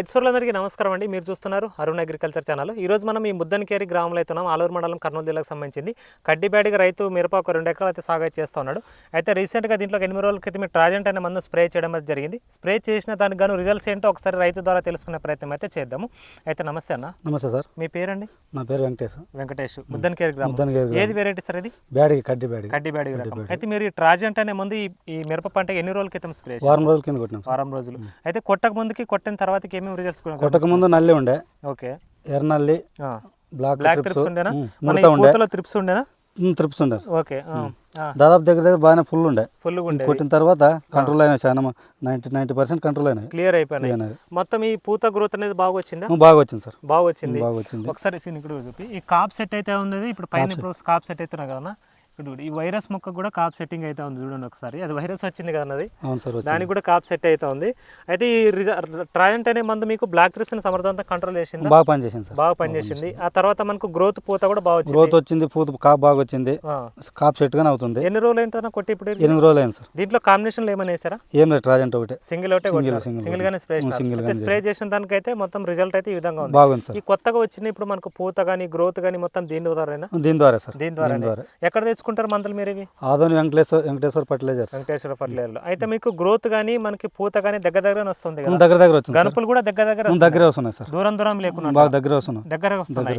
రైతులందరికీ నమస్కారం అండి. మీరు చూస్తున్నారు అరుణ్ అగ్రికల్చర్ ఛానల్. ఈ రోజు మనం ఈ ముద్దనకేరి గ్రామంలో అవుతున్నాం ఆలూరు మండలం కర్నూలు జిల్లాకు సంబంధించింది. కడ్డిబేడిగా రైతు మిరప ఒక రెండు ఎకరాలు అయితే సాగు అయితే చేస్తూ ఉన్నాడు. అయితే రీసెంట్గా దీంట్లో ఎనిమిది రోజుల క్రితం ట్రాజెంట్ అనే మందు స్ప్రే చేయడం అయితే జరిగింది. స్ప్రే చేసిన దానికి గాను రిజల్ట్స్ ఏంటో ఒకసారి రైతు ద్వారా తెలుసుకునే ప్రయత్నం అయితే చేద్దాము. అయితే నమస్తే అన్న. నమస్తే సార్. మీ పేరండి? నా పేరు వెంకటేష్. వెంకటేష్. ముద్దనకేరి గ్రామం. ఏది వెరైటీ సార్ ఇది? బ్యాడిగి కడ్డిబేడి రకం. అయితే మీరు ఈ ట్రాజెంట్ అనే మందు ఈ- మిరప పంట ఎన్ని రోజుల క్రితం స్ప్రే? వారం రోజుల కింద కొట్టినాం వారం రోజులు. అయితే కొట్టక ముందుకి కొట్టిన తర్వాతకి రిజల్ట్స్ కొట్టక ముందు నల్లి ఉండే. ఓకే. ఎర్రనల్లి. బ్లాక్ ట్రిప్స్ ఉండేనా? ముడత ఉండే. పూతలో ట్రిప్స్ ఉండేనా? ఉమ్, ట్రిప్స్ ఉండే. ఓకే దాదాపు దగ్గర దగ్గర బాగానే ఫుల్ ఉండే. ఫుల్గా ఉండే కొట్టిన తర్వాత కంట్రోల్ అయినా చాలా నైంటీ నైంటీ పర్సెంట్ కంట్రోల్ అయినాయి. క్లియర్ అయిపోయినాయి. మొత్తం ఈ పూత గ్రోత్ అనేది బాగా వచ్చిందా? బాగా వచ్చింది సార్. బాగా వచ్చింది. బాగా వచ్చింది. ఒకసారి ఇక్కడ చూపి. ఈ కాప్ సెట్ అయితే ఉంది ఇప్పుడు పైన ఇప్పుడు కాప్ సెట్ అవుతున్నా కదా ఇక్కడ చూడు. ఈ వైరస్ మొక్క కూడా కాప్ సెట్టింగ్ అయితే ఉంది చూడండి ఒకసారి. అది వైరస్ వచ్చింది కదా అన్నది? అవును సార్ దానికి కూడా కాప్ సెట్ అయితే ఉంది. అయితే ఈ ట్రాజెంట్ అనే మందు మీకు బ్లాక్ ట్రిప్స్ని సమర్థవంతంగా కంట్రోల్ చేసిందా? బాగా పనిచేసింది సార్. బాగా పనిచేసింది. ఆ తర్వాత మనకు గ్రోత్ పూత కూడా బాగా వచ్చింది. గ్రోత్ వచ్చింది పూత కాపు బాగా వచ్చింది. కాపు సెట్ గానే అవుతుంది. ఎన్ని రోజులు ఏంటన్నా కొట్టి ఇప్పుడు? ఎనిమిది రోజులు అయింది సార్. దీంట్లో కాంబినేషన్లు ఏమైనా వేసారా? ఏం లేదు ట్రాజెంట్ ఒకటే. సింగిల్ ఒకటే సింగిల్ గానే స్ప్రే గానే స్ప్రే చేసిన దానికైతే మొత్తం రిజల్ట్ అయితే ఈ విధంగా ఉంది. బాగుంది సార్. ఈ కొత్తగా వచ్చిన ఇప్పుడు మనకు పూత కానీ గ్రోత్ కానీ మొత్తం దీని ద్వారానా దీని ద్వారా సార్. దీని ద్వారా దీని ద్వారా. ఎక్కడ తెచ్చుకుంటారు? మందులు మీరు ఇవి? ఆదోని వెంకటేశ్వర వెంకటేశ్వర ఫర్టిలైజర్స్. వెంకటేశ్వర ఫర్టిలైజర్లో. అయితే మీకు గ్రోత్ కానీ మనకి పూత కానీ దగ్గర దగ్గర వస్తుంది దగ్గర దగ్గర వచ్చింది గనుపులు కూడా దగ్గర దగ్గర దగ్గరే వస్తున్నాయి సార్. దూరం దూరం లేకుండా బాగా దగ్గర వస్తున్నాయి. దగ్గర వస్తున్నాయి.